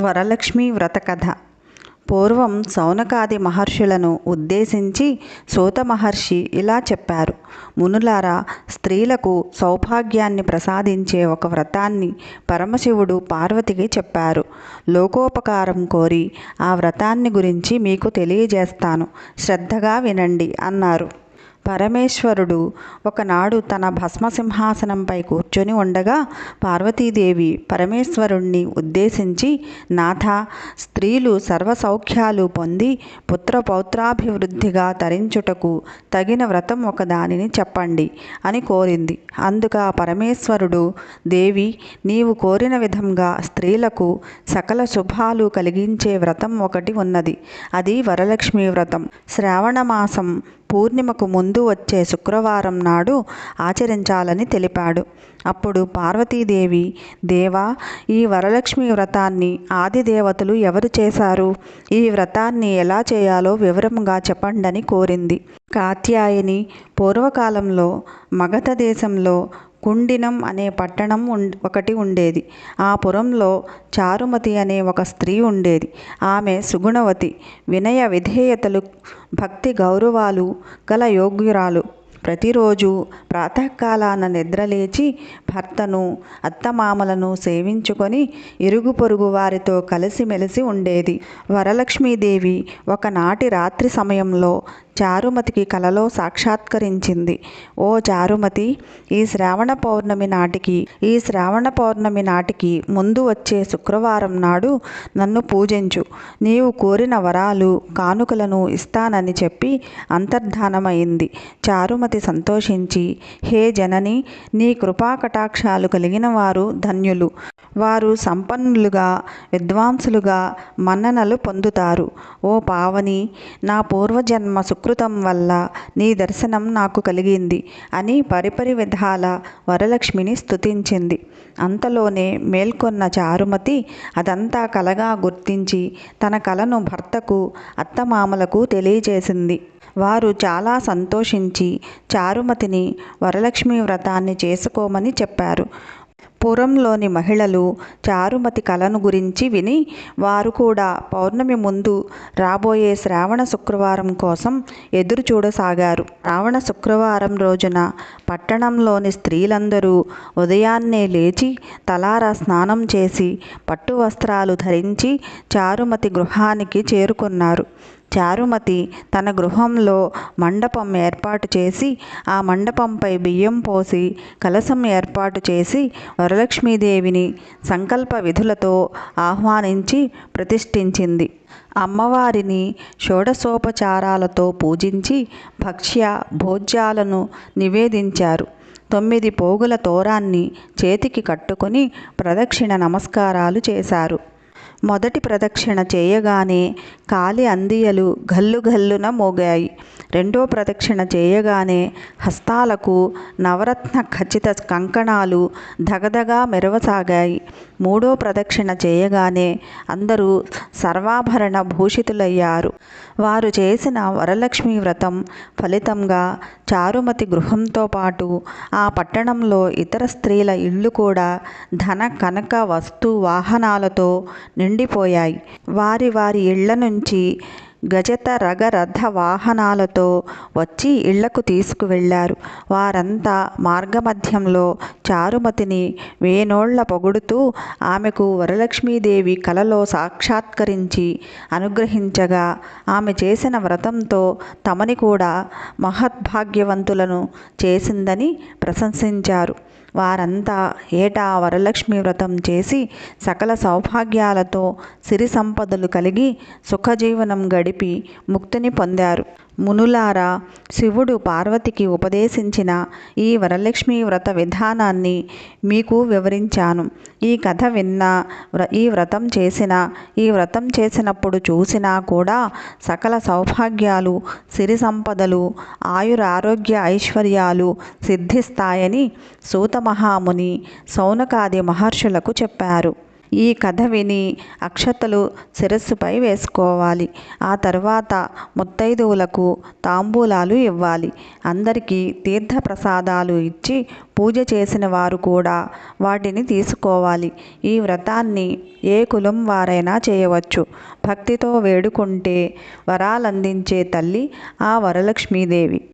వరలక్ష్మి వ్రత కథ పూర్వం సౌనకాది మహర్షులను ఉద్దేశించి సూత మహర్షి ఇలా చెప్పారు. మునులారా స్త్రీలకు సౌభాగ్యాన్ని ప్రసాదించే ఒక వ్రతాన్ని పరమశివుడు పార్వతికి చెప్పారు. లోకోపకారం కోరి ఆ వ్రతాన్ని గురించి మీకు తెలియజేస్తాను. శ్రద్ధగా వినండి అన్నారు. పరమేశ్వరుడు ఒకనాడు తన భస్మసింహాసనంపై కూర్చొని కూర్చొని ఉండగా పార్వతీదేవి పరమేశ్వరుణ్ణి ఉద్దేశించి నాథ స్త్రీలు సర్వసౌఖ్యాలు పొంది పుత్ర పౌత్రాభివృద్ధిగా తరించుటకు తగిన వ్రతం ఒకదానిని చెప్పండి అని కోరింది. అందుక పరమేశ్వరుడు దేవి నీవు కోరిన విధంగా స్త్రీలకు సకల శుభాలు కలిగించే వ్రతం ఒకటి ఉన్నది. అది వరలక్ష్మి వ్రతం. శ్రావణ మాసం పూర్ణిమకు ముందు వచ్చే శుక్రవారం నాడు ఆచరించాలని తెలిపాడు. అప్పుడు పార్వతీదేవి దేవా ఈ వరలక్ష్మి వ్రతాన్ని ఆది దేవతలు ఎవరు చేశారు? ఈ వ్రతాన్ని ఎలా చేయాలో వివరంగా చెప్పండని కోరింది. కాత్యాయని పూర్వకాలంలో మగధ దేశంలో కుండినం అనే పట్టణం ఒకటి ఉండేది. ఆ పురంలో చారుమతి అనే ఒక స్త్రీ ఉండేది. ఆమె సుగుణవతి వినయ విధేయతలు భక్తి గౌరవాలు గల యోగ్యురాలు. ప్రతిరోజు ప్రాతకాలాన నిద్రలేచి భర్తను అత్తమామలను సేవించుకొని ఇరుగు పొరుగు వారితో కలిసిమెలిసి ఉండేది. వరలక్ష్మీదేవి ఒకనాటి రాత్రి సమయంలో చారుమతికి కలలో సాక్షాత్కరించింది. ఓ చారుమతి ఈ శ్రావణ పౌర్ణమి నాటికి ఈ శ్రావణ పౌర్ణమి నాటికి ముందు వచ్చే శుక్రవారం నాడు నన్ను పూజించు. నీవు కోరిన వరాలు కానుకలను ఇస్తానని చెప్పి అంతర్ధానమైంది. చారుమతి సంతోషించి హే జనని నీ కృపాకటా కటాక్షాలు కలిగిన వారు ధన్యులు. వారు సంపన్నులుగా విద్వాంసులుగా మన్ననలు పొందుతారు. ఓ పావని నా పూర్వజన్మ సుకృతం వల్ల నీ దర్శనం నాకు కలిగింది అని పరిపరి విధాల వరలక్ష్మిని స్తుతించింది. అంతలోనే మేల్కొన్న చారుమతి అదంతా కలగా గుర్తించి తన కలను భర్తకు అత్తమామలకు తెలియజేసింది. వారు చాలా సంతోషించి చారుమతిని వరలక్ష్మి వ్రతాన్ని చేసుకోమని చెప్పారు. పురంలోని మహిళలు చారుమతి కళను గురించి విని వారు కూడా పౌర్ణమి ముందు రాబోయే శ్రావణ శుక్రవారం కోసం ఎదురు చూడసాగారు. శ్రావణ శుక్రవారం రోజున పట్టణంలోని స్త్రీలందరూ ఉదయాన్నే లేచి తలారా స్నానం చేసి పట్టు వస్త్రాలు ధరించి చారుమతి గృహానికి చేరుకున్నారు. చారుమతి తన గృహంలో మండపం ఏర్పాటు చేసి ఆ మండపంపై బియ్యం పోసి కలశం ఏర్పాటు చేసి వరలక్ష్మీదేవిని సంకల్ప విధులతో ఆహ్వానించి ప్రతిష్ఠించింది. అమ్మవారిని షోడశోపచారాలతో పూజించి భక్ష్య భోజ్యాలను నివేదించారు. తొమ్మిది పోగుల తోరాన్ని చేతికి కట్టుకొని ప్రదక్షిణ నమస్కారాలు చేశారు. మొదటి ప్రదక్షిణ చేయగానే కాలి అందియలు గల్లు గల్లున మోగాయి. రెండో ప్రదక్షిణ చేయగానే హస్తాలకు నవరత్న ఖచ్చిత కంకణాలు దగదగా మెరవసాగాయి. మూడో ప్రదక్షిణ చేయగానే అందరూ సర్వాభరణ భూషితులయ్యారు. వారు చేసిన వరలక్ష్మి వ్రతం ఫలితంగా చారుమతి గృహంతో పాటు ఆ పట్టణంలో ఇతర స్త్రీల ఇళ్ళు కూడా ధన కనక వస్తు వాహనాలతో నిండిపోయాయి. వారి వారి ఇళ్ళ నుంచి గజత రగ రథ వాహనాలతో వచ్చి ఇళ్ళకు తీసుకువెళ్ళారు వారంతా మార్గమధ్యంలో చారుమతిని వేనోళ్ళ పొగుడుతూ ఆమెకు వరలక్ష్మీదేవి కలలో సాక్షాత్కరించి అనుగ్రహించగా ఆమె చేసిన వ్రతంతో తమని కూడా మహద్భాగ్యవంతులను చేసిందని ప్రశంసించారు. వారంతా ఏటా వరలక్ష్మి వ్రతం చేసి సకల సౌభాగ్యాలతో సిరి సంపదలు కలిగి సుఖజీవనం గడిపి ముక్తిని పొందారు. మునులారా శివుడు పార్వతికి ఉపదేశించిన ఈ వరలక్ష్మి వ్రత విధానాన్ని మీకు వివరించాను. ఈ కథ విన్నా ఈ వ్రతం చేసిన ఈ వ్రతం చేసినప్పుడు చూసినా కూడా సకల సౌభాగ్యాలు సిరి సంపదలు ఆయురారోగ్య ఐశ్వర్యాలు సిద్ధిస్తాయని సూత మహాముని సౌనకాది మహర్షులకు చెప్పారు. ఈ కథ విని అక్షతలు శిరస్సుపై వేసుకోవాలి. ఆ తర్వాత ముత్తైదువులకు తాంబూలాలు ఇవ్వాలి. అందరికీ తీర్థప్రసాదాలు ఇచ్చి పూజ చేసిన వారు కూడా వాటిని తీసుకోవాలి. ఈ వ్రతాన్ని ఏ కులం వారైనా చేయవచ్చు. భక్తితో వేడుకుంటే వరాలందించే తల్లి ఆ వరలక్ష్మీదేవి.